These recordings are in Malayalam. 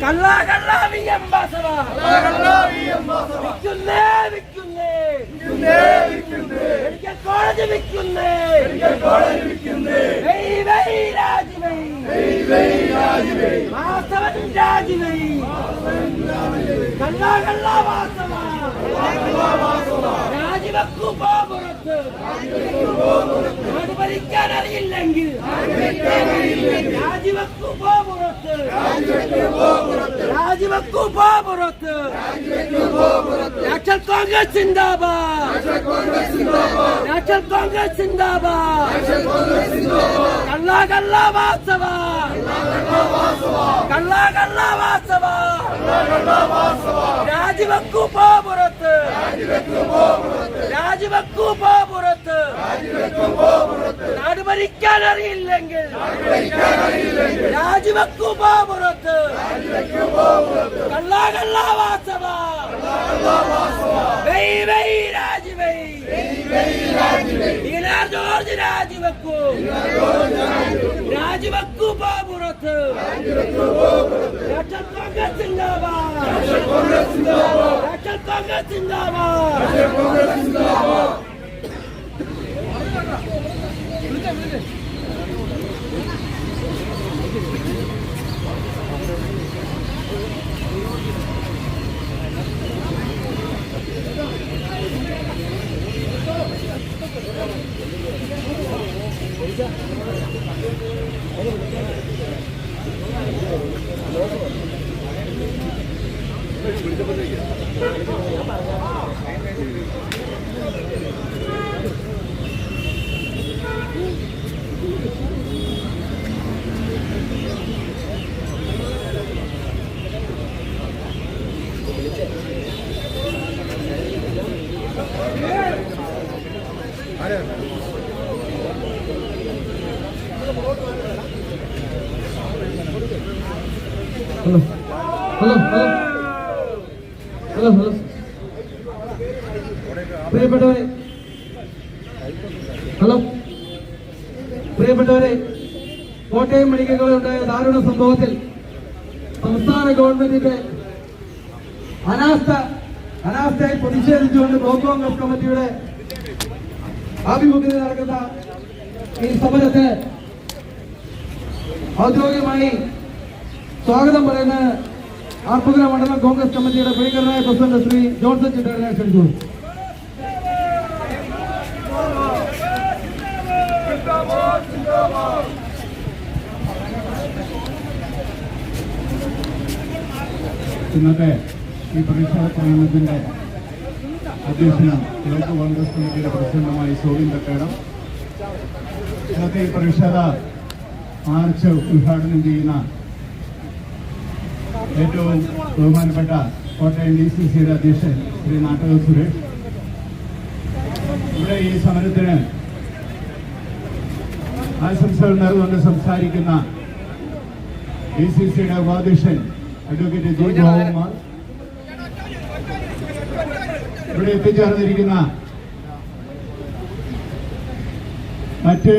കള്ള കള്ള വാസവ വിക്കുന്നേ വിക്കുന്നേ വിക്കുന്നേ വിക്കുന്നേ മെഡിക്കൽ കോളേജ് വിൽക്കുന്നേ മെഡിക്കൽ കോളേജ് വിൽക്കുന്നേ രാജി വെയ് വെയ് വെയ് രാജി വെയ് വാസവൻ രാജി വെയ് കള്ള കള്ള വാസവ രാജിവെക്കു പോപുറത്ത് നാട് ഭരിക്കാൻ അറിയില്ലെങ്കിൽ രാജിവെക്കു പോപുറത്ത് രാജിവെക്കു പോപുറത്ത് നാഷണൽ കോൺഗ്രസ് സിന്ദാബാദ് നാഷണൽ കോൺഗ്രസ് സിന്ദാബാദ് കള്ള കള്ള വാസവ കള്ള കള്ള വാസവ രാജിവെക്കു പോപുറത്ത് രാജിവെക്കു പോപുറത്ത് നാട് ഭരിക്കാൻ അറിയില്ലെങ്കിൽ രാജിവെക്കു പോപുറത്ത് കള്ള കള്ള വാസവ വെയ് വെയ് രാജി വെയ് ഈനാർ ജോർജ് രാജിവെക്കു. രാജിവെക്കു പോപുറത്ത്. നാഷണൽ കോൺഗ്രസ് സിന്ദാബാദ്. നാഷണൽ കോൺഗ്രസ് സിന്ദാബാദ്. Hello hello hello hello hello പ്രിയപ്പെട്ടവരെ ഹലോ പ്രിയപ്പെട്ടവരെ കോട്ടയം മെഡിക്കൽ കോളേജിൽ ഉണ്ടായ ദാരുണ സംഭവത്തിൽ സംസ്ഥാന ഗവൺമെന്റിന്റെ അനാസ്ഥ അനാസ്ഥയിൽ പ്രതിഷേധിച്ചുകൊണ്ട് ബ്ലോക്ക് കോൺഗ്രസ് കമ്മിറ്റിയുടെ ആഭിമുഖ്യത്തിൽ നടക്കുന്ന ഈ സമരത്തിന് ഔദ്യോഗികമായി സ്വാഗതം പറയുന്ന ആർപ്പുകര മണ്ഡലം കോൺഗ്രസ് കമ്മിറ്റിയുടെ ഭീകരനായ പ്രസിഡന്റ് ശ്രീ ജോൺസൺ ചിട്ടേരനെ ക്ഷണിച്ചു ഇന്നത്തെ ഈ പരീക്ഷാ പ്രകടനത്തിന്റെ അധ്യക്ഷനും കിഴക്ക് കോൺഗ്രസ് കമ്മിറ്റിയുടെ പ്രസിഡന്റുമായി സോവിൻ തക്കേടം. ഇന്നത്തെ ഈ പ്രതിഷേധ മാർച്ച് ഉദ്ഘാടനം ചെയ്യുന്ന ഏറ്റവും ബഹുമാനപ്പെട്ട കോട്ടയം ഡി സി സിയുടെ അധ്യക്ഷൻ ശ്രീ നാട്ടക സുരേഷ്. ഇവിടെ ഈ സമരത്തിന് ആശംസകൾ നേർന്നുകൊണ്ട് സംസാരിക്കുന്ന ഡി സി സിയുടെ ഉപാധ്യക്ഷൻ അഡ്വക്കേറ്റ് ജി ഗോപകുമാർ ഇവിടെ എത്തിച്ചേർന്നിരിക്കുന്ന മറ്റ്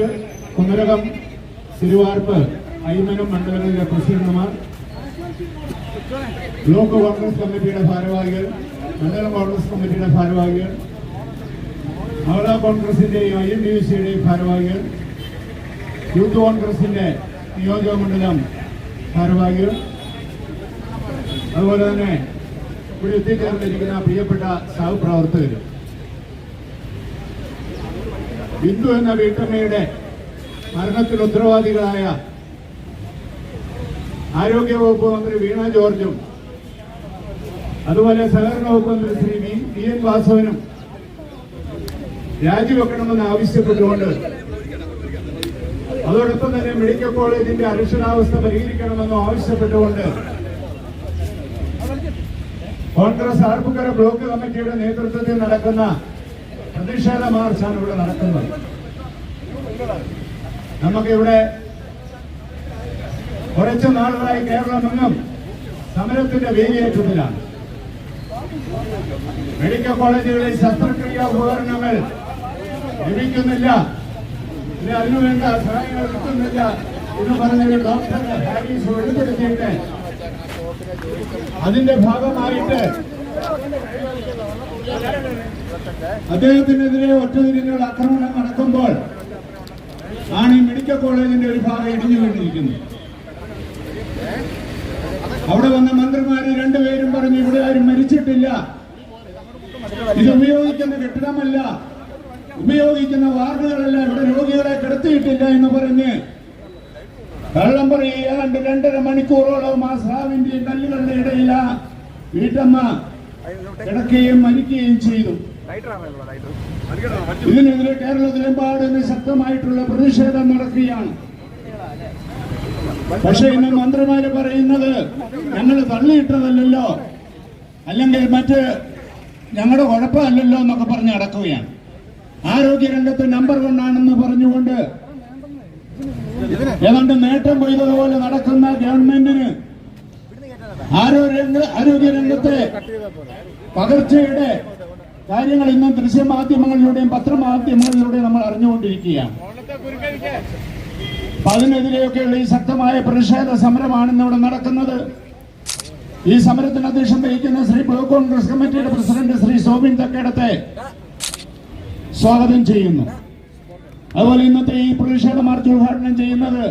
കുമരകം തിരുവാർപ്പ് അയ്മനം മണ്ഡലങ്ങളിലെ പ്രസിഡന്റുമാർ ബ്ലോക്ക് കോൺഗ്രസ് കമ്മിറ്റിയുടെ ഭാരവാഹികൾ മണ്ഡലം കോൺഗ്രസ് കമ്മിറ്റിയുടെ ഭാരവാഹികൾ മഹിളാ കോൺഗ്രസിന്റെയും ഐ എം ഡി യു സിയുടെയും ഭാരവാഹികൾ യൂത്ത് കോൺഗ്രസിന്റെ നിയോജക മണ്ഡലം ഭാരവാഹികൾ അതുപോലെ തന്നെ ഇവിടെ എത്തിച്ചേർന്നിരിക്കുന്ന പ്രിയപ്പെട്ട സഹപ്രവർത്തകർ ബിന്ദു എന്ന വീട്ടമ്മയുടെ മരണത്തിൽ ഉത്തരവാദികളായ ആരോഗ്യവകുപ്പ് മന്ത്രി വീണ ജോർജും അതുപോലെ സഹകരണ വകുപ്പ് മന്ത്രി ശ്രീ വി എൻ വാസവനും രാജിവെക്കണമെന്ന് ആവശ്യപ്പെട്ടുകൊണ്ട് അതോടൊപ്പം തന്നെ മെഡിക്കൽ കോളേജിന്റെ അരക്ഷിതാവസ്ഥ പരിഹരിക്കണമെന്നും ആവശ്യപ്പെട്ടുകൊണ്ട് കോൺഗ്രസ് ആർപ്പുക്കര ബ്ലോക്ക് കമ്മിറ്റിയുടെ നേതൃത്വത്തിൽ നടക്കുന്ന പ്രതിഷേധ മാർച്ചാണ് ഇവിടെ നടക്കുന്നത്. നമുക്കിവിടെ കുറച്ചു നാളുകളായി കേരളമെങ്ങും സമരത്തിന്റെ വേലിയേറ്റത്തിലാണ്. മെഡിക്കൽ കോളേജുകളിൽ ശസ്ത്രക്രിയാ ഉപകരണങ്ങൾ ലഭിക്കുന്നില്ല. അതിനുവേണ്ട സഹായങ്ങൾ കിട്ടുന്നില്ല എന്ന് പറഞ്ഞൊരു ഡോക്ടർ ഹാരിസ് വെളിപ്പെടുത്തിയിട്ട് അതിന്റെ ഭാഗമായിട്ട് അദ്ദേഹത്തിനെതിരെ ഒറ്റതിരിഞ്ഞുള്ള ആക്രമണം നടക്കുമ്പോൾ ആണ് ഈ മെഡിക്കൽ കോളേജിന്റെ ഒരു ഭാഗം ഇടിഞ്ഞു വീണിരിക്കുന്നത്. അവിടെ വന്ന മന്ത്രിമാര് രണ്ടുപേരും പറഞ്ഞു ഇവിടെ ആരും മരിച്ചിട്ടില്ല. ഇത് ഉപയോഗിക്കുന്ന കെട്ടിടമല്ല. ഉപയോഗിക്കുന്ന വാർഡുകളല്ല. ഇവിടെ രോഗികളെ കിടത്തിയിട്ടില്ല എന്ന് പറഞ്ഞ് കള്ളം പറയുക ഏതാണ്ട് രണ്ടര മണിക്കൂറോളം ആ സ്രാവിന്റെയും കല്ലുകളുടെ ഇടയില വീട്ടമ്മ കിടക്കുകയും മരിക്കുകയും ചെയ്തു. ഇതിനെതിരെ കേരളത്തിലെമ്പാടും ശക്തമായിട്ടുള്ള പ്രതിഷേധം നടക്കുകയാണ്. പക്ഷെ ഇന്ന് മന്ത്രിമാര് പറയുന്നത് ഞങ്ങൾ തള്ളിയിട്ടതല്ലല്ലോ. അല്ലെങ്കിൽ മറ്റ് ഞങ്ങളുടെ കുഴപ്പമല്ലല്ലോ എന്നൊക്കെ പറഞ്ഞ് നടക്കുകയാണ്. ആരോഗ്യരംഗത്ത് നമ്പർ വൺ ആണെന്ന് പറഞ്ഞുകൊണ്ട് ഏതാണ്ട് നേട്ടം കൊയ്തതുപോലെ നടക്കുന്ന ഗവൺമെന്റിന് ആരോഗ്യ ആരോഗ്യരംഗത്തെ പകർച്ചയുടെ കാര്യങ്ങൾ ഇന്നും ദൃശ്യമാധ്യമങ്ങളിലൂടെയും പത്രമാധ്യമങ്ങളിലൂടെയും നമ്മൾ അറിഞ്ഞുകൊണ്ടിരിക്കുകയാണ്. അപ്പൊ അതിനെതിരെയൊക്കെയുള്ള ഈ ശക്തമായ പ്രതിഷേധ സമരമാണ് ഇന്നിവിടെ നടക്കുന്നത്. ഈ സമരത്തിന് അധ്യക്ഷം വഹിക്കുന്ന ശ്രീ ബ്ലോക്ക് കോൺഗ്രസ് കമ്മിറ്റിയുടെ പ്രസിഡന്റ് ശ്രീ സോബിൻ തക്കേടത്തെ സ്വാഗതം ചെയ്യുന്നു. അതുപോലെ ഇന്നത്തെ ഈ പ്രതിഷേധ മാർച്ച് ഉദ്ഘാടനം ചെയ്യുന്നത്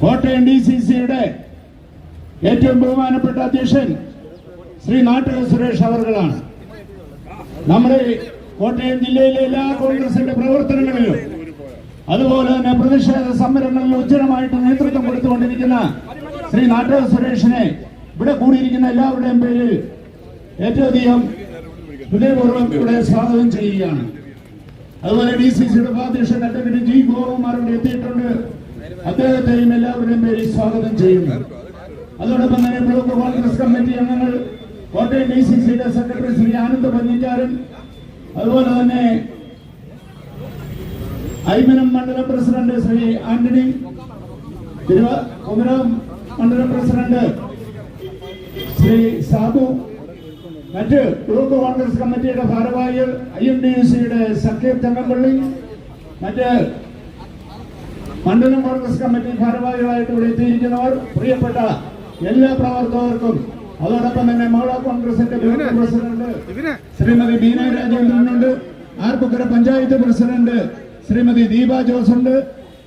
കോട്ടയം ഡി സി സിയുടെ ഏറ്റവും ബഹുമാനപ്പെട്ട അധ്യക്ഷൻ ശ്രീ നാട്ടുക സുരേഷ് അവർകളാണ് നമ്മുടെ കോട്ടയം ജില്ലയിലെ എല്ലാ കോൺഗ്രസിന്റെ പ്രവർത്തനങ്ങളിലും അതുപോലെ തന്നെ പ്രതിഷേധ സമരങ്ങളിൽ ഉജ്ജ്വലമായിട്ട് നേതൃത്വം കൊടുത്തുകൊണ്ടിരിക്കുന്ന ശ്രീ നാട്ടക സുരേഷിനെ ഇവിടെ കൂടിയിരിക്കുന്ന എല്ലാവരുടെയും പേരിൽ ഏറ്റവും അധികം ഹൃദയപൂർവം ഇവിടെ സ്വാഗതം ചെയ്യുകയാണ്. അതുപോലെ ഡി സി സിയുടെ ഉപാധ്യക്ഷൻ അഡ്വക്കേറ്റ് ജി ഇവിടെ എത്തിയിട്ടുണ്ട്. അദ്ദേഹത്തെയും എല്ലാവരുടെയും പേരിൽ സ്വാഗതം ചെയ്യുന്നു. അതോടൊപ്പം തന്നെ ബ്ലോക്ക് കോൺഗ്രസ് കമ്മിറ്റി അംഗങ്ങൾ കോട്ടയം ഡി സി സിയുടെ സെക്രട്ടറി ശ്രീ ആനന്ദ് പഞ്ഞിക്കാരൻ അതുപോലെ തന്നെ ഐമനം മണ്ഡലം പ്രസിഡന്റ് ശ്രീ ആന്റണി തിരുവ കുമരം മണ്ഡലം പ്രസിഡന്റ് ശ്രീ സാബു മറ്റ് ബ്ലോക്ക് കോൺഗ്രസ് കമ്മിറ്റിയുടെ ഭാരവാഹികൾ ഐ എം ഡി യു സിയുടെ സക്കീർ ചങ്ങമ്പള്ളി മറ്റ് മണ്ഡലം കോൺഗ്രസ് കമ്മിറ്റി ഭാരവാഹികളായിട്ട് ഇവിടെ എത്തിയിരിക്കുന്നവർ പ്രിയപ്പെട്ട എല്ലാ പ്രവർത്തകർക്കും അതോടൊപ്പം തന്നെ മഹിളാ കോൺഗ്രസിന്റെ ബ്ലോക്ക് പ്രസിഡന്റ് ശ്രീമതി ബീന രാജേന്ദ്രനുണ്ട് ആർപ്പുക്കര പഞ്ചായത്ത് പ്രസിഡന്റ് ശ്രീമതി ദീപ ജോസ് ഉണ്ട്.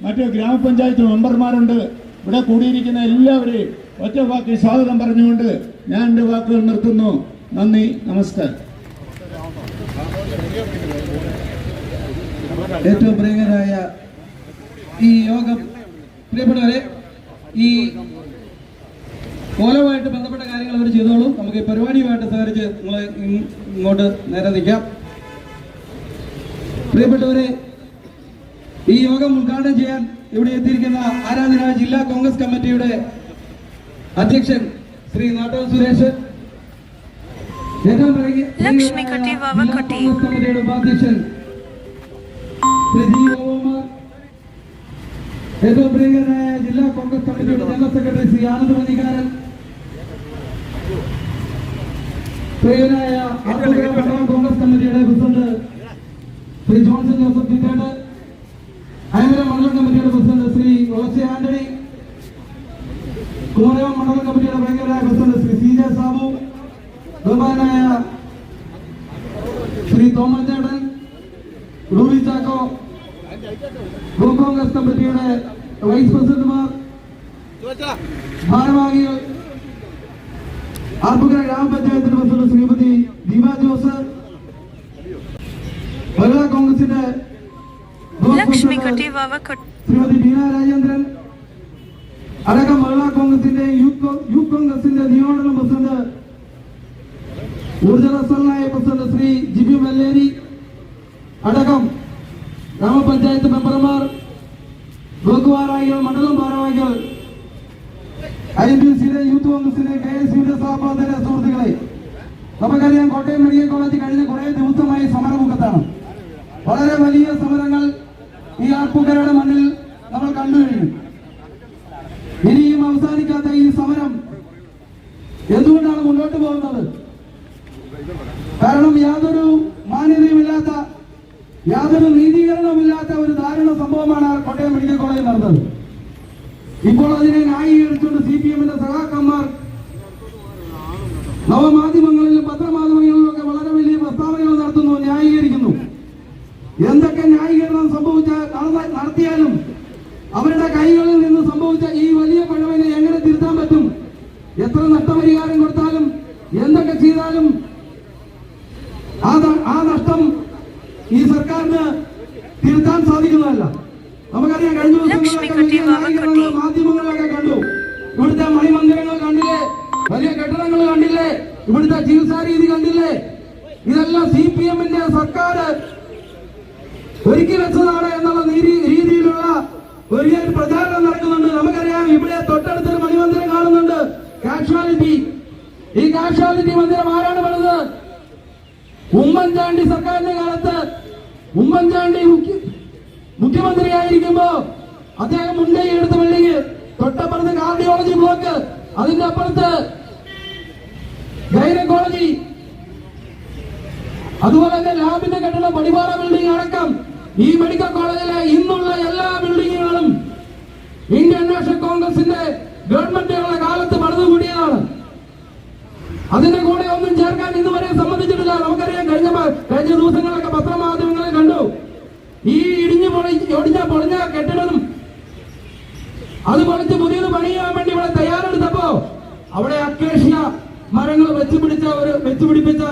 മറ്റു ഗ്രാമപഞ്ചായത്ത് മെമ്പർമാരുണ്ട്. ഇവിടെ കൂടിയിരിക്കുന്ന എല്ലാവരെയും ഒറ്റ വാക്കി സ്വാഗതം പറഞ്ഞുകൊണ്ട് ഞാൻ എന്റെ വാക്കുകൾ നിർത്തുന്നു. നന്ദി നമസ്കാരം. ഏറ്റവും പ്രിയങ്കരായ ഈ യോഗം പ്രിയപ്പെട്ടവരെ ഈ കോലവുമായിട്ട് ബന്ധപ്പെട്ട കാര്യങ്ങൾ അവർ ചെയ്തോളൂ. നമുക്ക് ഈ പരിപാടിയുമായിട്ട് സഹകരിച്ച് നിങ്ങൾ ഇങ്ങോട്ട് നേരെ നിൽക്കാം പ്രിയപ്പെട്ടവരെ ഈ യോഗം ഉദ്ഘാടനം ചെയ്യാൻ ഇവിടെ എത്തിയിരിക്കുന്ന ആരാധന ജില്ലാ കോൺഗ്രസ് കമ്മിറ്റിയുടെ അധ്യക്ഷൻ ശ്രീ നാട്ടം സുരേഷ്. ലക്ഷ്മിക്കുട്ടി, വാവക്കുട്ടി. ഏറ്റവും പ്രിയങ്കരനായ ജില്ലാ കോൺഗ്രസ് കമ്മിറ്റിയുടെ ജനറൽ സെക്രട്ടറി ശ്രീ ആനന്ദ് മണികാരൻ പ്രിയനായ മണ്ഡലം കോൺഗ്രസ് കമ്മിറ്റിയുടെ പ്രസിഡന്റ് ശ്രീ ജോൺസൺ ജോസഫ് ചിറ്റേട്ട് അയമലം മണ്ഡലം കമ്മിറ്റിയുടെ പ്രസിഡന്റ് ശ്രീ റോസി ആന്റണി കുമരകം മണ്ഡലം കമ്മിറ്റിയുടെ പ്രിയങ്കരനായ president Shri C J Sabu ബഹുമാനായ ശ്രീ തോമൻ ചേട്ടൻ റൂബി ചാക്കോ ബ്ലോക്ക് കോൺഗ്രസ് കമ്മിറ്റിയുടെ വൈസ് പ്രസിഡന്റുമാർ. ഭാരവാഹികൾ. ആർപ്പുകര ഗ്രാമപഞ്ചായത്തിന്റെ പ്രസിഡന്റ് ശ്രീമതി ദീപ ജോസ് മഹിളാ കോൺഗ്രസിന്റെ ബ്ലോക്ക് ലക്ഷ്മിക്കുട്ടി പ്രസിഡന്റ് വാവക്കുട്ടി ശ്രീമതി ബീന രാജേന്ദ്രൻ. അടക്കം മഹിളാ കോൺഗ്രസിന്റെ യൂത്ത് കോ- യൂത്ത് കോൺഗ്രസിന്റെ നിയമമണ്ഡലം പ്രസിഡന്റ് ഊർജസ്വലനായ പ്രസിഡന്റ് ശ്രീ ജിബി മല്ലേരി. അടക്കം ഗ്രാമപഞ്ചായത്ത് മെമ്പർമാർ ബ്ലോക്ക് ഭാരവാഹികൾ മണ്ഡലം ഭാരവാഹികൾ ഐ ബി സിയുടെ യൂത്ത് കോൺഗ്രസിന്റെ കെ എസ് യുടെ സഹപാഠന സുഹൃത്തുക്കളെ നമുക്കറിയാം കോട്ടയം മെഡിക്കൽ കോളേജ് കഴിഞ്ഞ കുറെ ദിവസമായി സമരമുഖത്താണ് വളരെ വലിയ സമരങ്ങൾ ഈ ആർപ്പുകരയുടെ മണ്ണിൽ നമ്മൾ കണ്ടു കഴിഞ്ഞു. ഇനിയും അവസാനിക്കാത്ത ഈ സമരം എന്തുകൊണ്ടാണ് മുന്നോട്ട് പോകുന്നത്? കാരണം യാതൊരു മാന്യതയുമില്ലാത്ത യാതൊരു ഒരു ദാരുണ സംഭവമാണ് കോട്ടയം മെഡിക്കൽ കോളേജിൽ നടന്നത്. ഇപ്പോൾ അതിനെ ന്യായീകരിച്ചുകൊണ്ട് സി പി എമ്മിന്റെ സഹാക്കന്മാർ നവമാധ്യമങ്ങളിലും കാഷ്വാലിറ്റി ഈ കാഷ്വാലിറ്റി മന്ദിരം ആരാണ് പണിത്? ഉമ്മൻചാണ്ടി സർക്കാരിന്റെ കാലത്ത് ഉമ്മൻചാണ്ടി മുഖ്യമന്ത്രി മുഖ്യമന്ത്രിയായിരിക്കുമ്പോ അദ്ദേഹം മുൻകൈ എടുത്ത ബിൽഡിംഗ് തൊട്ടപ്പുറത്ത് കാർഡിയോളജി ബ്ലോക്ക് അതിന്റെ അപ്പുറത്ത് ഗൈനക്കോളജി അതുപോലെ തന്നെ ലാബിന്റെ കെട്ടിടം പടിവാറ ബിൽഡിംഗ് അടക്കം ഈ മെഡിക്കൽ കോളേജിലെ ഇന്നുള്ള എല്ലാ ബിൽഡിങ്ങുകളും ഇന്ത്യൻ നാഷണൽ കോൺഗ്രസിന്റെ ഗവൺമെന്റുകളുടെ കാലത്ത് പണിതുകൂടിയതാണ് അതിന്റെ കൂടെ ഒന്നും ചേർക്കാൻ ഇതുവരെ സമ്മതിച്ചിട്ടില്ല. നമുക്കറിയാം കഴിഞ്ഞ കഴിഞ്ഞ ദിവസങ്ങളിലൊക്കെ പത്രമാധ്യമങ്ങളെ കണ്ടു. ഈ ഇടിഞ്ഞു പൊളി ഒടിഞ്ഞ പൊളിഞ്ഞ കെട്ടിടം. അത് പൊളിച്ച് പുതിയത് പണിയാൻ വേണ്ടി ഇവിടെ തയ്യാറെടുത്തപ്പോ അവിടെ അക്കേഷ്യ മരങ്ങൾ വെച്ചു പിടിച്ച ഒരു വെച്ചു പിടിപ്പിച്ച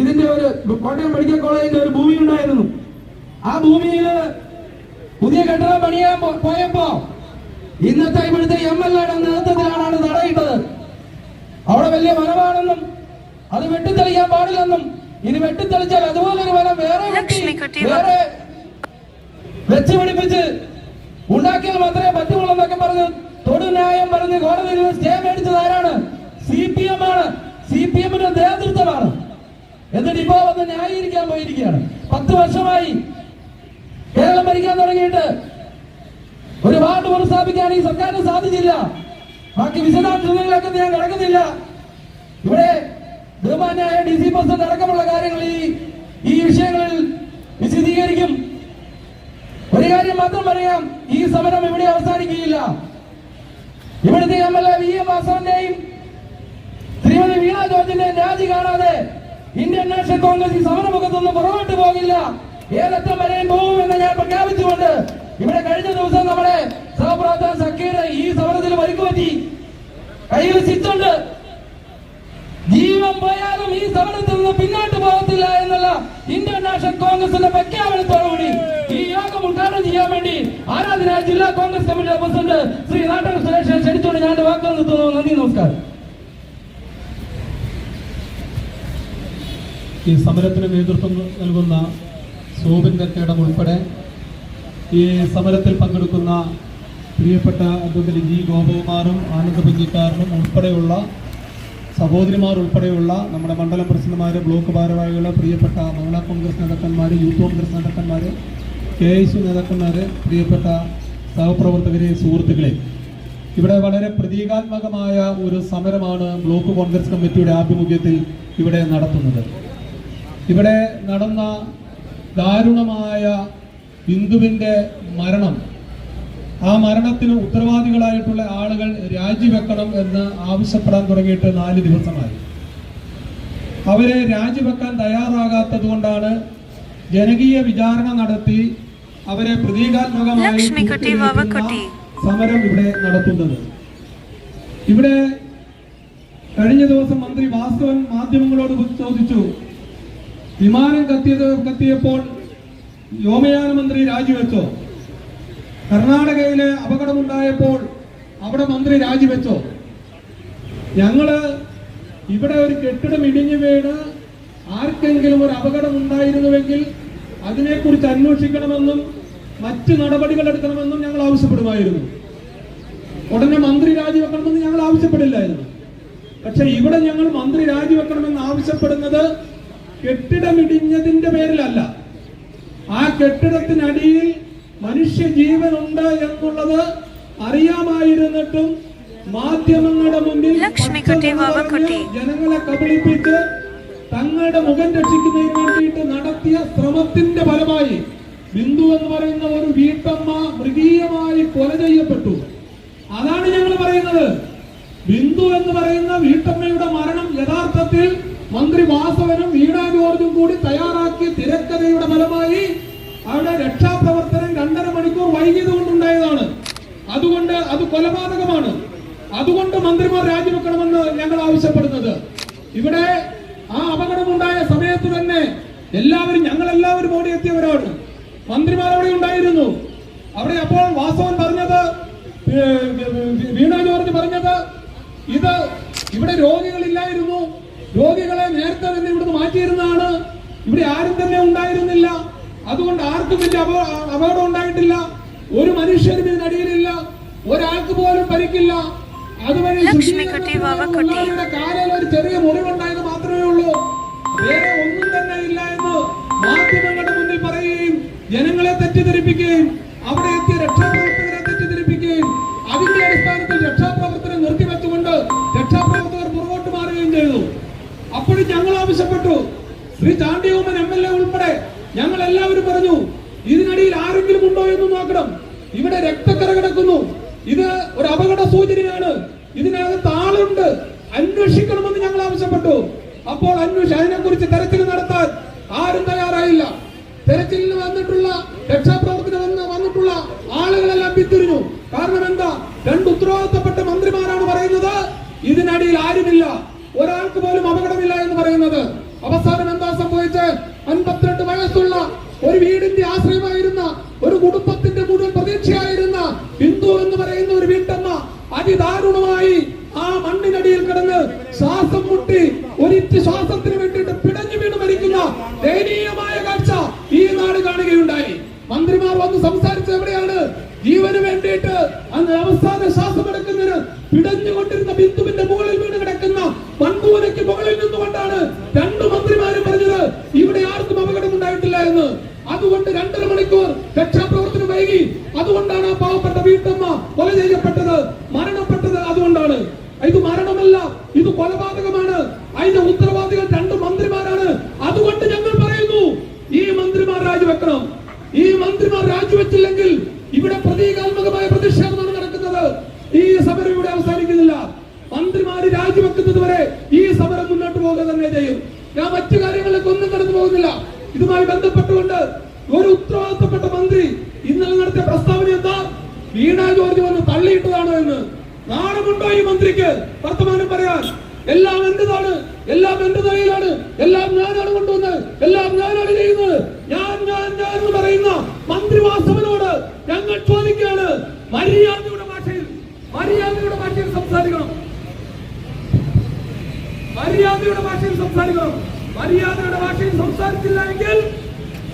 ഇതിന്റെ ഒരു കോട്ടയം മെഡിക്കൽ കോളേജിന്റെ ഒരു ഭൂമി ഉണ്ടായിരുന്നു. ആ ഭൂമിയിൽ പുതിയ കെട്ടിടം പണിയാൻ പോയപ്പോ ഇന്നത്തെ ഇവിടുത്തെ എം എൽ എയുടെ നേതൃത്വത്തിലാണ് തടയിട്ടത്. അവിടെ വലിയ വനമാണെന്നും അത് വെട്ടിത്തെളിക്കാൻ പാടില്ലെന്നും ഇനി വെട്ടിത്തെളിച്ചാൽ അതുപോലെ ഒരു വനം വേറെ വേറെ വെച്ച് പിടിപ്പിച്ച് ഉണ്ടാക്കിയാൽ മാത്രമേ പറ്റുള്ളൂ എന്നൊക്കെ പറഞ്ഞ് തൊടുന്യായം പറഞ്ഞ് കോടതിയിൽ സ്റ്റേ മേടിച്ചത് ആരാണ്? സി പി എം ആണ്. സി പി എമ്മിന്റെ നേതൃത്വമാണ്. എന്നിട്ട് ഇപ്പോ വന്ന് ന്യായീകരിക്കാൻ പോയിരിക്കുകയാണ്. പത്ത് വർഷമായി കേരളം ഭരിക്കാൻ തുടങ്ങിയിട്ട് ഒരു വാർഡ് പുനഃസ്ഥാപിക്കാൻ ഈ സർക്കാരിന് സാധിച്ചില്ല. ബാക്കി വിശദാംശങ്ങളിലൊക്കെ ഞാൻ കിടക്കുന്നില്ല. ഇവിടെ ബഹുമാന്യായ ഡി സി പ്രസിഡന്റ് അടക്കമുള്ള കാര്യങ്ങൾ ഈ ഈ വിഷയങ്ങളിൽ വിശദീകരിക്കും. ഒരു കാര്യം മാത്രം പറയാം. ഈ സമരം ഇവിടെ അവസാനിക്കുകയില്ല. ഇവിടുത്തെ M L A V M വാസവന്റെയും ശ്രീമതി വീണ ജോർജിന്റെയും രാജി കാണാതെ ഇന്ത്യൻ നാഷണൽ കോൺഗ്രസ് ഈ സമരമുഖത്തൊന്നും പുറകോട്ട് പോകില്ല. ഏതറ്റം വരെയും പോകുമെന്ന് ഞാൻ പ്രഖ്യാപിച്ചുകൊണ്ട് ഇവിടെ കഴിഞ്ഞ ദിവസം നമ്മുടെ സഹപ്രവർത്തകൻ സഖ്യയുടെ ഈ സമരത്തിൽ പരിക്കുപറ്റി കയ്യിൽ സിറ്റുണ്ട്. ജീവൻ പോയാലും ഈ സമരത്തിൽ നിന്ന് പിന്നോട്ട് പോകത്തില്ല എന്നുള്ള ഇന്ത്യൻ നാഷണൽ കോൺഗ്രസിന്റെ പ്രഖ്യാപനത്തോടുകൂടി ഈ യോഗം ഉദ്ഘാടനം ചെയ്യാൻ വേണ്ടി ആരാധന ജില്ലാ കോൺഗ്രസ് കമ്മിറ്റി പ്രസിഡന്റ് ശ്രീ നാട്ടൻ സുരേഷ് ക്ഷണിച്ചുകൊണ്ട് ഞാൻ വാക്കുകൾ നിർത്തുന്നു. നന്ദി നമസ്കാരം. ഈ സമരത്തിന് നേതൃത്വം നൽകുന്ന സോബിൻ കക്കേടം ഉൾപ്പെടെ ഈ സമരത്തിൽ പങ്കെടുക്കുന്ന പ്രിയപ്പെട്ട അഡ്വക്കേറ്റ് ജി. ഗോപകുമാറും ആനന്ദ ഉൾപ്പെടെയുള്ള സഹോദരിമാർ ഉൾപ്പെടെയുള്ള നമ്മുടെ മണ്ഡലം പ്രസിഡന്റുമാർ ബ്ലോക്ക് ഭാരവാഹികൾ പ്രിയപ്പെട്ട മഹിളാ കോൺഗ്രസ് നേതാക്കന്മാർ യൂത്ത് കോൺഗ്രസ് നേതാക്കന്മാർ കെ ഐ യു നേതാക്കന്മാർ പ്രിയപ്പെട്ട സഹപ്രവർത്തകരെ സുഹൃത്തുക്കളെ. ഇവിടെ വളരെ പ്രതീകാത്മകമായ ഒരു സമരമാണ് ബ്ലോക്ക് കോൺഗ്രസ് കമ്മിറ്റിയുടെ ആഭിമുഖ്യത്തിൽ ഇവിടെ നടത്തുന്നത്. ഇവിടെ നടന്ന ദാരുണമായ ബിന്ദുവിന്റെ മരണം. ആ മരണത്തിന് ഉത്തരവാദികളായിട്ടുള്ള ആളുകൾ രാജിവെക്കണം എന്ന് ആവശ്യപ്പെടാൻ തുടങ്ങിയിട്ട് നാല് ദിവസമായി. അവരെ രാജിവെക്കാൻ തയ്യാറാകാത്തത് കൊണ്ടാണ് ജനകീയ വിചാരണ നടത്തി അവരെ പ്രതീകാത്മകമായി. സമരം ഇവിടെ നടത്തുന്നത്. ഇവിടെ കഴിഞ്ഞ ദിവസം മന്ത്രി വാസ്തവൻ മാധ്യമങ്ങളോട് ചോദിച്ചു. വിമാനം കത്തിയത് കത്തിയപ്പോൾ വ്യോമയാന മന്ത്രി രാജിവെച്ചോ? കർണാടകയിലെ അപകടമുണ്ടായപ്പോൾ അവിടെ മന്ത്രി രാജിവെച്ചോ? ഞങ്ങൾ ഇവിടെ ഒരു കെട്ടിടം ഇടിഞ്ഞു വീണ് ആർക്കെങ്കിലും ഒരു അപകടം ഉണ്ടായിരുന്നുവെങ്കിൽ അതിനെക്കുറിച്ച് അന്വേഷിക്കണമെന്നും മറ്റ് നടപടികൾ എടുക്കണമെന്നും ഞങ്ങൾ ആവശ്യപ്പെടുമായിരുന്നു. ഉടനെ മന്ത്രി രാജിവെക്കണമെന്ന് ഞങ്ങൾ ആവശ്യപ്പെടില്ലായിരുന്നു. പക്ഷെ ഇവിടെ ഞങ്ങൾ മന്ത്രി രാജിവെക്കണമെന്ന് ആവശ്യപ്പെടുന്നത് കെട്ടിടമിടിഞ്ഞതിന്റെ പേരിലല്ല. ആ കെട്ടിടത്തിനടിയിൽ മനുഷ്യ ജീവനുണ്ട് എന്നുള്ളത് അറിയാമായിരുന്നിട്ടും മാധ്യമങ്ങളുടെ മുന്നിൽ. ജനങ്ങളെ കബളിപ്പിച്ച് തങ്ങളുടെ മുഖം രക്ഷിക്കുന്നതിന് വേണ്ടിയിട്ട് നടത്തിയ ശ്രമത്തിന്റെ ഫലമായി ബിന്ദു എന്ന് പറയുന്ന ഒരു വീട്ടമ്മ മൃഗീയമായി കൊല ചെയ്യപ്പെട്ടു അതാണ് ഞങ്ങൾ പറയുന്നത് ബിന്ദു എന്ന് പറയുന്ന വീട്ടമ്മയുടെ മരണം യഥാർത്ഥത്തിൽ മന്ത്രി വാസവനും വീണ ജോർജും കൂടി തയ്യാറാക്കിയ തിരക്കഥയുടെ ഫലമായി അവിടെ രക്ഷാപ്രവർത്തനം രണ്ടര മണിക്കൂർ വൈകിയത് കൊണ്ടുണ്ടായതാണ്. അതുകൊണ്ട് അത് കൊലപാതകമാണ്. അതുകൊണ്ട് മന്ത്രിമാർ രാജിവെക്കണമെന്ന് ഞങ്ങൾ ആവശ്യപ്പെടുന്നത്. ഇവിടെ ആ അപകടമുണ്ടായ സമയത്ത് തന്നെ എല്ലാവരും ഞങ്ങൾ എല്ലാവരും ഓടി എത്തിയവരാണ് മന്ത്രിമാർ അവിടെ ഉണ്ടായിരുന്നു. അവിടെ അപ്പോൾ വാസവൻ പറഞ്ഞത് വീണ ജോർജ് പറഞ്ഞത് ഇത് ഇവിടെ രോഗികളില്ലായിരുന്നു. രോഗികളെ നേരത്തെ തന്നെ ഇവിടുന്ന് മാറ്റിയിരുന്നതാണ്. ഇവിടെ ആരും തന്നെ ഉണ്ടായിരുന്നില്ല. അതുകൊണ്ട് ആർക്കും വലിയ അപകടം ഉണ്ടായിട്ടില്ല. ഒരു മനുഷ്യനും ഇതിനടിയിലില്ല ഒരാൾക്ക് പോലും പരിക്കില്ല. അതുവഴി കാലിൽ ഒരു ചെറിയ മുറിവുണ്ടായത് മാത്രമേ ഉള്ളൂ. വേറെ ഒന്നും തന്നെ ഇല്ല എന്ന് മാധ്യമങ്ങളുടെ മുന്നിൽ പറയുകയും ജനങ്ങളെ തെറ്റിദ്ധരിപ്പിക്കുകയും അവിടെ എത്തിയ രക്ഷാപ്രവർത്തകരെ അപ്പോഴും ഞങ്ങൾ ആവശ്യപ്പെട്ടു. Shri Chandy Oommen M L A ഉൾപ്പെടെ ഞങ്ങൾ എല്ലാവരും പറഞ്ഞു ഇതിനിടയിൽ ആരെങ്കിലും ഉണ്ടോ എന്ന് നോക്കണം. ഇവിടെ രക്തക്കര കിടക്കുന്നു. ഇത് ഒരു അപകട സൂചനയാണ്. ഇതിനകത്ത് ആളുണ്ട്. അന്വേഷിക്കണമെന്ന് ഞങ്ങൾ ആവശ്യപ്പെട്ടു. അപ്പോൾ അന്വേഷി അതിനെക്കുറിച്ച് തെരച്ചിൽ നടത്താൻ ആരും തയ്യാറായില്ല. തെരച്ചിലിന് വന്നിട്ടുള്ള രക്ഷാപ്രവർത്തനം വന്ന് വന്നിട്ടുള്ള ആളുകളെല്ലാം പിന്തിരിഞ്ഞു. കാരണം എന്താ? രണ്ട് ഉത്തരവാദിത്തപ്പെട്ട മന്ത്രിമാരാണ് പറയുന്നത്. ഇതിനടിയിൽ ആരുമില്ല. ഒരാൾക്ക് പോലും അപകടമില്ല എന്ന് പറയുന്നത്. അവസാനം എന്താ സംഭവിച്ച് അൻപത്തിരണ്ട് വയസ്സുള്ള ഒരു വീടിന്റെ ആശ്രയമായിരുന്ന ഒരു കുടുംബത്തിന്റെ മുഴുവൻ പ്രതീക്ഷയായിരുന്ന ബിന്ദു എന്ന് പറയുന്ന ഒരു വീട്ടമ്മ അതിദാരുണമായി ആ മണ്ണിനടിയിൽ കിടന്ന് ശ്വാസം മുട്ടി ഒരിറ്റ് ശ്വാസത്തിന് വേണ്ടിയിട്ട് പിടഞ്ഞു വീണ് മരിക്കുന്ന ദയനീയമായ കാഴ്ച ഈ നാട് കാണുകയുണ്ടായി. മന്ത്രിമാർ വന്ന് സംസാരിച്ചത് എവിടെയാണ്? ജീവന് വേണ്ടിയിട്ട് അന്ന് അവസാന ശ്വാസം എടുക്കുന്നതിന് പിടഞ്ഞുകൊണ്ടിരുന്ന ബിന്ദുവിന്റെ മുകളിൽ വീണ് കിടക്കുന്ന മൺകൂനയ്ക്ക് മുകളിൽ നിന്നുകൊണ്ടാണ് രണ്ടു മന്ത്രിമാരും പറഞ്ഞത് ഇവിടെ ആർക്കും അപകടം ഉണ്ടായിട്ടില്ല എന്ന്. അതുകൊണ്ട് രണ്ടര മണിക്കൂർ രക്ഷാപ്രവർത്തനം വൈകി. അതുകൊണ്ടാണ് ആ പാവപ്പെട്ട വീട്ടമ്മ കൊല ചെയ്യപ്പെട്ടത് മരണപ്പെട്ടത് അതുകൊണ്ടാണ്. ഇത് മരണമല്ല ഇത് കൊലപാതകമാണ്. അതിന്റെ ഉത്തരവാദികൾ രണ്ട് മന്ത്രിമാരാണ് അതുകൊണ്ട് ഞങ്ങൾ പറയുന്നു ഈ മന്ത്രിമാർ രാജിവെക്കണം ഈ മന്ത്രിമാർ രാജിവെച്ചില്ലെങ്കിൽ ഇവിടെ പ്രതീകാത്മകമായ പ്രതിഷേധമാണ് നടക്കുന്നത് ഈ സമരം ഇവിടെ അവസാനിക്കുന്നില്ല മന്ത്രിമാര് രാജിവെക്കുന്നത് വരെ ഈ സമരം മുന്നോട്ട് പോകുക തന്നെ ചെയ്യും ഞാൻ മറ്റു കാര്യങ്ങളിലേക്ക് ഒന്നും കടന്നു പോകുന്നില്ല ഇതുമായി ബന്ധപ്പെട്ടുകൊണ്ട് ഒരു ഉത്തരവാദിത്തപ്പെട്ട മന്ത്രി ഇന്നലെ നടത്തിയ പ്രസ്താവന എന്താ വീണ ജോർജ് വന്ന് തള്ളിയിട്ടതാണോ എന്ന് നാണമുണ്ടോ ഈ മന്ത്രിക്ക് വർത്തമാനം പറയാൻ എല്ലാം എന്റേതാണ് എല്ലാം എന്റെ തലയിലാണ് എല്ലാം ഞാനാണ് കൊണ്ടുവന്നത് എല്ലാം ഞാനാണ് ചെയ്യുന്നത് ഞാൻ ഞാൻ ഞാൻ എന്ന് പറയുന്ന മന്ത്രി വാസവനോട് ഞങ്ങൾ ചോദിക്കുകയാണ് മര്യാദയുടെ ഭാഷയിൽ മര്യാദയുടെ ഭാഷയിൽ സംസാരിക്കണം മര്യാദയുടെ ഭാഷയിൽ സംസാരിക്കണം മര്യാദയുടെ ഭാഷയിൽ സംസാരിച്ചില്ല എങ്കിൽ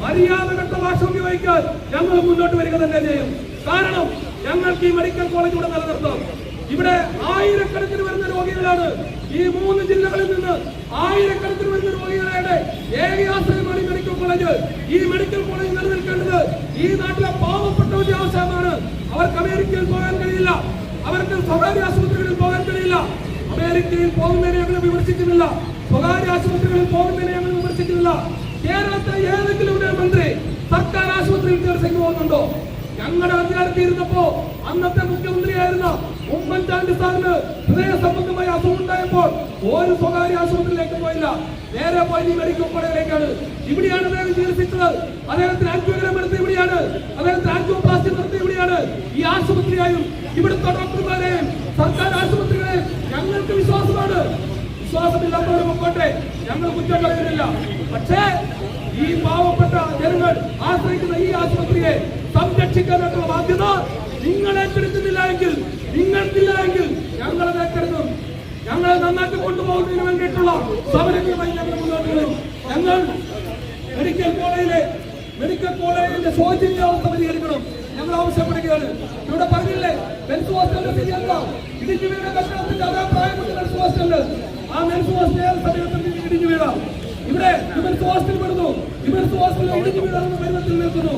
മര്യാദകെട്ട ഭാഷ ഉപയോഗിക്കാൻ ഞങ്ങൾ മുന്നോട്ട് വരിക തന്നെ ചെയ്യും. കാരണം ഞങ്ങൾക്ക് ഈ മെഡിക്കൽ കോളേജ് ഇവിടെ നിലനിർത്താം ഇവിടെ ആയിരക്കണക്കിന് വരുന്ന രോഗികളാണ്. ഈ മൂന്ന് ജില്ലകളിൽ നിന്ന് ആയിരക്കണക്കിന് വരുന്ന രോഗികളുടെ ഏക ആശ്രയമാണ് ഈ മെഡിക്കൽ കോളേജ്. ഈ മെഡിക്കൽ കോളേജ് നിലനിൽക്കേണ്ടത് ഈ നാട്ടിലെ പാവപ്പെട്ടവരുടെ ആവശ്യമാണ് അവർക്ക് അമേരിക്കയിൽ പോകാൻ കഴിയില്ല. അവർക്ക് സ്വകാര്യ ആശുപത്രികളിൽ പോകാൻ കഴിയില്ല. അമേരിക്കയിൽ പോകുന്നതിനെ ഞങ്ങൾ വിമർശിക്കുന്നില്ല. സ്വകാര്യ ആശുപത്രികളിൽ പോകുന്നതിനെ ഞങ്ങൾ വിമർശിക്കുന്നില്ല. കേരളത്തിലെ ഏതെങ്കിലും ഒരു മന്ത്രി സർക്കാർ ആശുപത്രിയിൽ ചികിത്സയ്ക്ക് പോകുന്നുണ്ടോ? ഞങ്ങളുടെ അധികാരത്തിൽ ഇരുന്നപ്പോ അന്നത്തെ മുഖ്യമന്ത്രിയായിരുന്ന ഉമ്മൻചാണ്ടി സാറിന് ഹൃദയ സംബന്ധമായ അസുഖം ഉണ്ടായപ്പോൾ ഒരു സ്വകാര്യ ആശുപത്രിയിലേക്ക് പോയില്ല. നേരെ പോയി മെഡിക്കൽ കോളേജിലേക്കാണ് ഇവിടെയാണ് അദ്ദേഹം ചികിത്സിച്ചത്. അദ്ദേഹത്തിന് ആക്യോഗ്രാം എടുത്ത് ഇവിടെയാണ്. അദ്ദേഹത്തിന് ആക്യോപ്ലാസ്റ്റി നടത്തി ഇവിടെയാണ്. ഈ ആശുപത്രിയായും ഇവിടുത്തെ ഡോക്ടർമാരെയും സർക്കാർ ആശുപത്രികളെയും ഞങ്ങൾക്ക് വിശ്വാസമാണ്. വിശ്വാസമില്ലാത്തവർ മുമ്പോട്ടെ ഞങ്ങൾ കുറ്റം പറയുന്നില്ല പക്ഷേ ഈ പാവപ്പെട്ട ജനങ്ങൾ ആശ്രയിക്കുന്ന ഈ ആശുപത്രിയെ സംരക്ഷിക്കാനുള്ള ബാധ്യത നിങ്ങൾ ഏറ്റെടുക്കുന്നില്ല എങ്കിൽ നിങ്ങൾക്കില്ല എങ്കിൽ ഞങ്ങൾ അത് ഏറ്റെടുക്കും. ഞങ്ങളെ നന്നാക്കി കൊണ്ടുപോകുന്നതിന് വേണ്ടിയിട്ടുള്ള സമരങ്ങളുമായി ഞങ്ങൾ മുന്നോട്ട് വരും. ഞങ്ങൾ മെഡിക്കൽ കോളേജിലെ മെഡിക്കൽ കോളേജിന്റെ ശോചനീയാവസ്ഥ പരിഹരിക്കണം. ഞങ്ങൾ ആവശ്യപ്പെടുകയാണ്. ഇവിടെ പറഞ്ഞില്ലേ മെൻസ് ഹോസ്റ്റലിന്റെ സ്ഥിതിയല്ല ഇടുക്കി വീട് കഷണത്തിന്റെ അതേ പ്രായമുള്ള മെൻസ് ഹോസ്റ്റലിൽ ആ മെൻസ് ഹോസ്റ്റൽ സമയത്ത് ഇടിഞ്ഞു വീഴാം ഇവിടെ വിമൻസ് ഹോസ്റ്റൽ പെടുന്നു. വിമൻസ് ഹോസ്റ്റൽ ഇടിഞ്ഞു വീഴാവുന്ന പരിണത്തിൽ നിൽക്കുന്നു.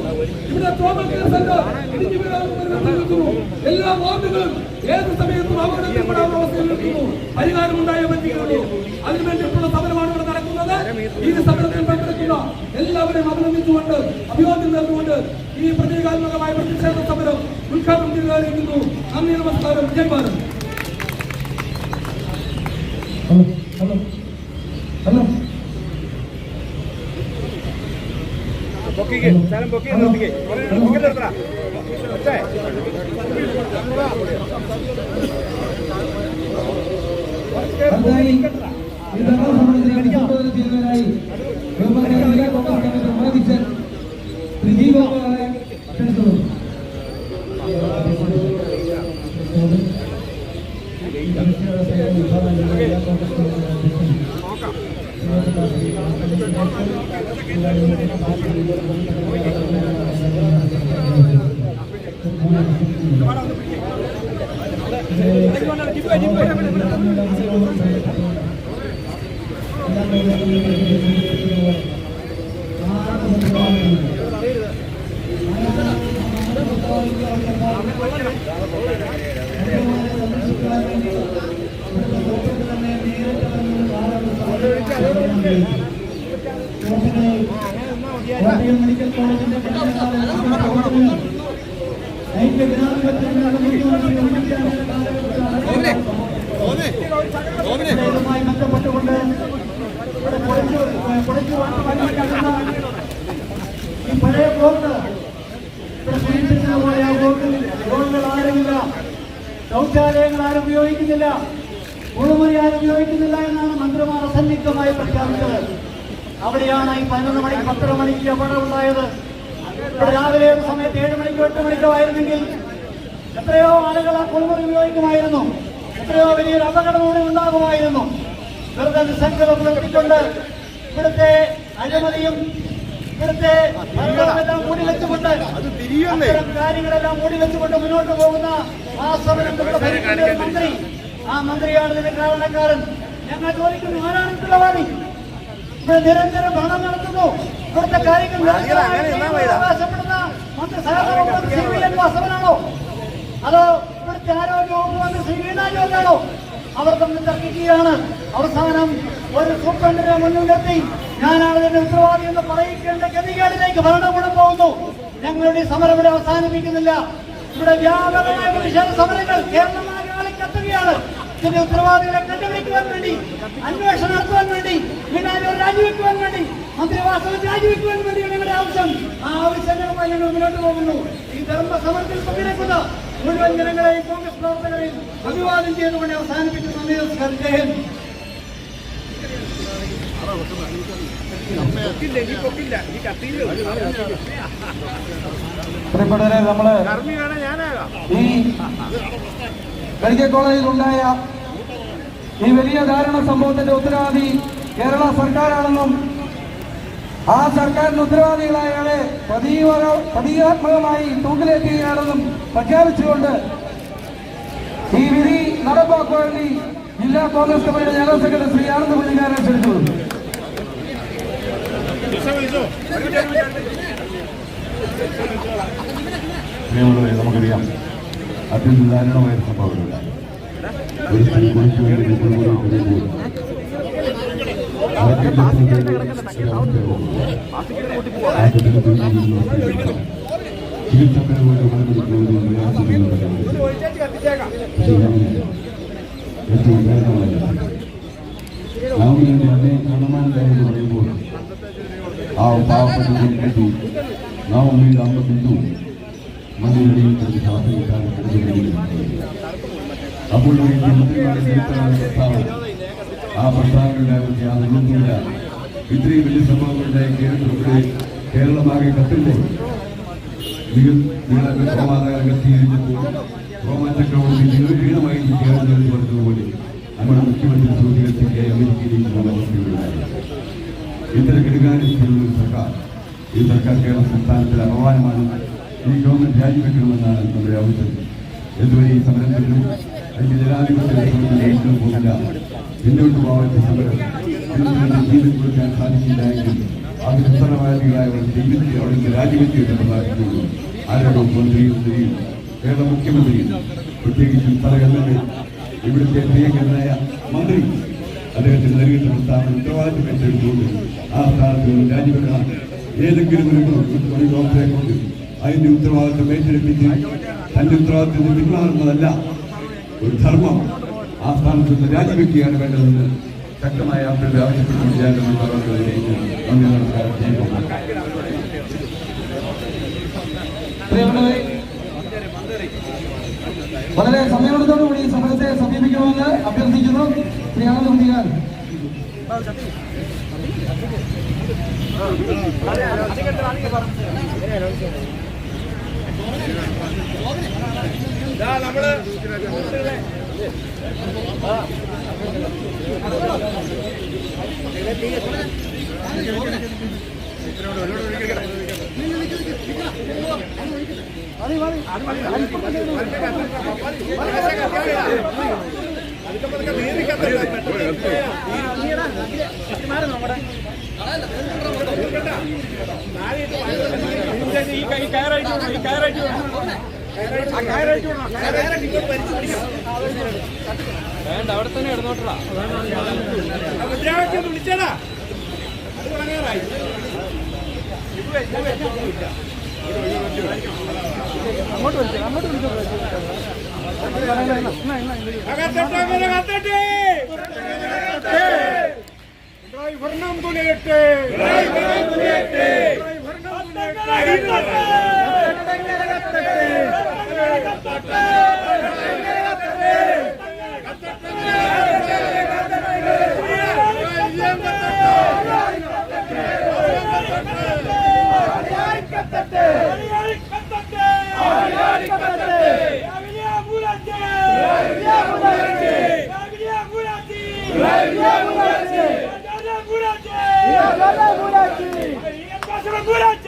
ഇവിടെ ട്രോമ കെയർ സെന്റർ ഇടിഞ്ഞു വീഴാവുന്ന പരിണത്തിൽ നിൽക്കുന്നു. എല്ലാ വാർഡുകളും ഏത് സമയത്തും അപകടത്തിൽപ്പെടാവുന്ന അവസ്ഥയിൽ നിൽക്കുന്നു. പരിഹാരം ഉണ്ടായേ പറ്റുകയുള്ളൂ അതിനുവേണ്ടിയിട്ടുള്ള സമരമാണ് ഇവിടെ നടക്കുന്നത്. ഈ സമരത്തിൽ പങ്കെടുക്കുന്ന എല്ലാവരെയും അഭിനന്ദിച്ചുകൊണ്ട് അഭിവാദ്യം നേർന്നുകൊണ്ട് ഈ പ്രതീകാത്മകമായ പ്രതിഷേധ സമരം ഉദ്ഘാടനം ചെയ്തായിരിക്കുന്നു നന്ദി നമസ്കാരം. Jai Bharat. Hello hello hello അടുത്തതായി ഈ ധർണ സമരത്തിന് അഭിസംബോധന ചെയ്യുന്നതിനായി ബഹുമാനീയ ജില്ലാ കോൺഗ്രസ് കമ്മിറ്റി ഉപാധ്യക്ഷൻ ശ്രീ ജി ഗോപാലെ ക്ഷണിക്കുന്നു ആരുമില്ല ശൗചാലയങ്ങൾ ആരും ഉപയോഗിക്കുന്നില്ല. മുഴുമുറി ആരും ഉപയോഗിക്കുന്നില്ല എന്നാണ് മന്ത്രിമാർ അസന്നിഗ്ധമായി പ്രഖ്യാപിച്ചത്. അവിടെയാണ് ഈ പതിനൊന്ന് മണിക്ക് പത്തര മണിക്ക് അപകടം ഉണ്ടായത് ഇവിടെ രാവിലെ സമയത്ത് ഏഴ് മണിക്കോ എട്ട് മണിക്കോ ആയിരുന്നെങ്കിൽ എത്രയോ ആളുകൾ ആ കുളിമുറി ഉപയോഗിക്കുമായിരുന്നു. എത്രയോ വലിയൊരു അപകടം കൂടി ഉണ്ടാകുമായിരുന്നു. വെറുതെ നിസ്സംഗം നിർത്തിക്കൊണ്ട് ഇവിടുത്തെ അഴിമതിയും ഇവിടുത്തെ ഭരണമെല്ലാം മൂടി വെച്ചുകൊണ്ട് അത്തരം കാര്യങ്ങളെല്ലാം മൂടി വെച്ചുകൊണ്ട് മുന്നോട്ട് പോകുന്ന ആ സമരത്തിലുള്ള മന്ത്രി ആ മന്ത്രിയാണ് ഇതിന്റെ കാരണക്കാരൻ. ഞങ്ങൾ ചോദിക്കുന്നു ആരാണ് ഉത്തരവാദി? ഇവിടെ നിരന്തരം ഭരണം നടത്തുന്നു. ഇവിടുത്തെ കാര്യങ്ങൾ അവകാശപ്പെടുന്ന മന്ത്രി സഹകരണ സി വി എൻ വാസവനാണോ? അതോ ഇവിടുത്തെ ആരോഗ്യ വകുപ്പ് മന്ത്രി ശ്രീ വീണ ജോർജാണോ അവർ തമ്മിൽ തർക്കിക്കുകയാണ് അവസാനം ഒരു സൂപ്രണ്ടിനെ മുന്നിൽ നിർത്തി ഞാനാണ് ഇതിന്റെ ഉത്തരവാദി എന്ന് പറയിക്കേണ്ട ഗതികേടിലേക്ക് ഭരണകൂടം പോകുന്നു. ഞങ്ങളുടെ സമരം ഇവിടെ അവസാനിപ്പിക്കുന്നില്ല. ഇവിടെ വ്യാപകമായ പ്രതിഷേധ സമരങ്ങൾ കേരളമാകെ ആളിക്കത്തുകയാണ് ഇതിന്റെ ഉത്തരവാദികളെ കണ്ടുപിടിക്കുവാൻ വേണ്ടി അന്വേഷണം നടത്തുവാൻ വേണ്ടി പിന്നെ രാജിവെക്കുവാൻ വേണ്ടി മന്ത്രിവാസവൻ രാജിവെക്കുവാൻ വേണ്ടി ഞങ്ങളുടെ ആവശ്യം. ആ ആവശ്യം ഞങ്ങൾ മുന്നോട്ട് പോകുന്നു. ഈ ധർമ്മ സമരത്തിൽ പങ്കെടുക്കുന്ന മുഴുവൻ ജനങ്ങളെയും കോൺഗ്രസ് പ്രവർത്തകരെയും അഭിവാദം ചെയ്തുകൊണ്ട് അവസാനിപ്പിക്കുന്ന. നന്ദി നമസ്കാരം. പ്രിയപ്പെട്ടവരെ നമ്മൾ ഈ മെഡിക്കൽ കോളേജിൽ ഉണ്ടായ ഈ വലിയ ധാരണ സംഭവത്തിന്റെ ഉത്തരവാദി കേരള സർക്കാരാണെന്നും ആ സർക്കാരിന്റെ ഉത്തരവാദികളായയാളെ പ്രതീക പ്രതീകാത്മകമായി തൂക്കിലേറ്റുകയാണെന്നും പ്രഖ്യാപിച്ചുകൊണ്ട് ഈ വിധി നടപ്പാക്കാൻ വേണ്ടി ജില്ലാ കോൺഗ്രസ് കമ്മിറ്റിയുടെ ജനറൽ സെക്രട്ടറി ശ്രീ ആനന്ദ പുള്ളിക്കാരനെ ക്ഷണിച്ചു നമുക്കറിയാം അത്യന്തം ദാരുണമായ ഒരു സ്ത്രീ കുളിച്ചു വേണ്ടി ഞാനില്ല. ഏറ്റവും ദാരുണമായ നാം വേണ്ടി അതേ കാണമാനില്ലായെന്ന് പറയുമ്പോൾ ആ പാവപ്പെട്ട കെട്ടി നാം ഉമ്മയിൽ അമ്മ ബിന്ദു അപ്പോൾ ഒരു മന്ത്രിമാരുടെ ചരിത്രമാണ് പ്രസ്താവന. ആ പ്രസ്താവനയുടെ അവർക്ക് യാതൊന്നുമില്ല ഇത്രയും വലിയ സംഭവങ്ങളുടെ കേരളത്തിലൂടെ കേരളമാകെ കത്തുമ്പോൾ റോമാകാരങ്ങൾ സ്വീകരിച്ചപ്പോൾ റോമൻ ചക്രവർത്തി നിങ്ങൾ വീണമായി കേരളത്തിൽ പറഞ്ഞതുപോലെ നമ്മുടെ മുഖ്യമന്ത്രി സൂചികത്തിക്ക് അമേരിക്കയിലേക്ക് അവസ്ഥയുണ്ടായി. ഇത്തര ഒരു സർക്കാർ. ഈ സർക്കാർ കേരള സംസ്ഥാനത്തിലെ അപമാനമാണ് ഈ ഗവൺമെന്റ് രാജിവെക്കണമെന്നാണ് നമ്മുടെ ആവശ്യം. ഇതുവരെ ഈ സമരത്തിലും അതിന്റെ ജനാധിപത്യം പോകില്ല. എന്തുകൊണ്ട് പോവാത്ത സമരം? ജീവിതം കൊടുക്കാൻ സാധിക്കില്ല എങ്കിൽ അത് ഉത്തരവാദികളായവർ ജീവിതത്തിൽ അവിടെ രാജിവെച്ചു ആരോടും മന്ത്രിയും സ്ത്രീയും കേരള മുഖ്യമന്ത്രിയും പ്രത്യേകിച്ചും പല എല്ലാം ഇവിടുത്തെ പ്രിയങ്കരനായ മന്ത്രി അദ്ദേഹത്തിന് നൽകിയിട്ട് പ്രസ്താവന ഉത്തരവാദിത്വം ഏറ്റെടുത്തുകൊണ്ട് ആ സ്ഥാനത്ത് രാജിവെക്കണം ഏതെങ്കിലും ഒരു ഡോക്ടറെ കൊണ്ട് അതിന്റെ ഉത്തരവാദിത്വം ഏറ്റെടുപ്പിച്ച് തന്റെ ഉത്തരവാദിത്വം പിന്മാറുന്നതല്ല ഒരു ധർമ്മം ആ സ്ഥാനത്ത് നിന്ന് രാജിവെക്കുകയാണ് വേണ്ടതെന്ന് ശക്തമായ അവരുടെ ആവശ്യപ്പെട്ടുകൊണ്ട് ഞാൻ നന്ദി നമസ്കാരം വളരെ സമയമെടുത്തോടുകൂടി സമരത്തെ സമീപിക്കണമെന്ന് അഭ്യർത്ഥിക്കുന്നു ശ്രീ ആനന്ദ് തുലയട്ടെ തീയത്തൊട്ട് കൊള്ളുവിട ഹലോ നീ ഇറക്കി വിട്ടേര് പ്രിയപ്പെട്ടവരെ ഈ അങ്ങോട്ട് സമരം ഇവിടെ അവസാനിക്കാൻ ഈ സമരത്തിന് നന്ദി പറഞ്ഞുകൊണ്ട് അത് Segura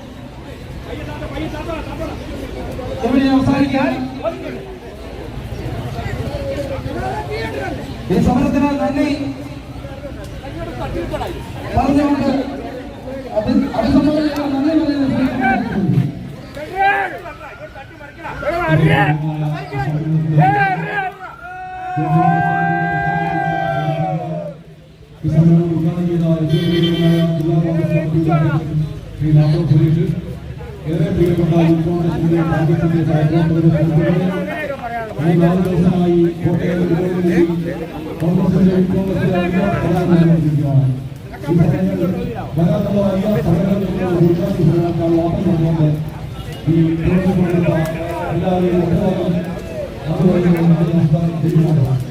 അഭിസംബോധന നന്ദി പറയുന്നത് ഈ സമരം ഉദ്ഘാടനം ചെയ്ത ജില്ലാ കോൺഗ്രസ് കമ്മിറ്റിയുടെ ശ്രീ രാഘവ് സുരേഷ് ഏറെ പ്രിയപ്പെട്ട യൂത്ത് കോൺഗ്രസിന്റെ ഭാഗ്യത്തിന്റെ സഹപ്രവർത്തകരുടെ സുഹൃത്തുക്കളെ ഈ നാല് ദിവസമായി കോട്ടയം കോൺഗ്രസിന്റെ യൂത്ത് കോൺഗ്രസിന്റെ എല്ലാ പ്രധാനമന്ത്രിയാണ് ഈ സമയങ്ങളിൽ വരാനുള്ള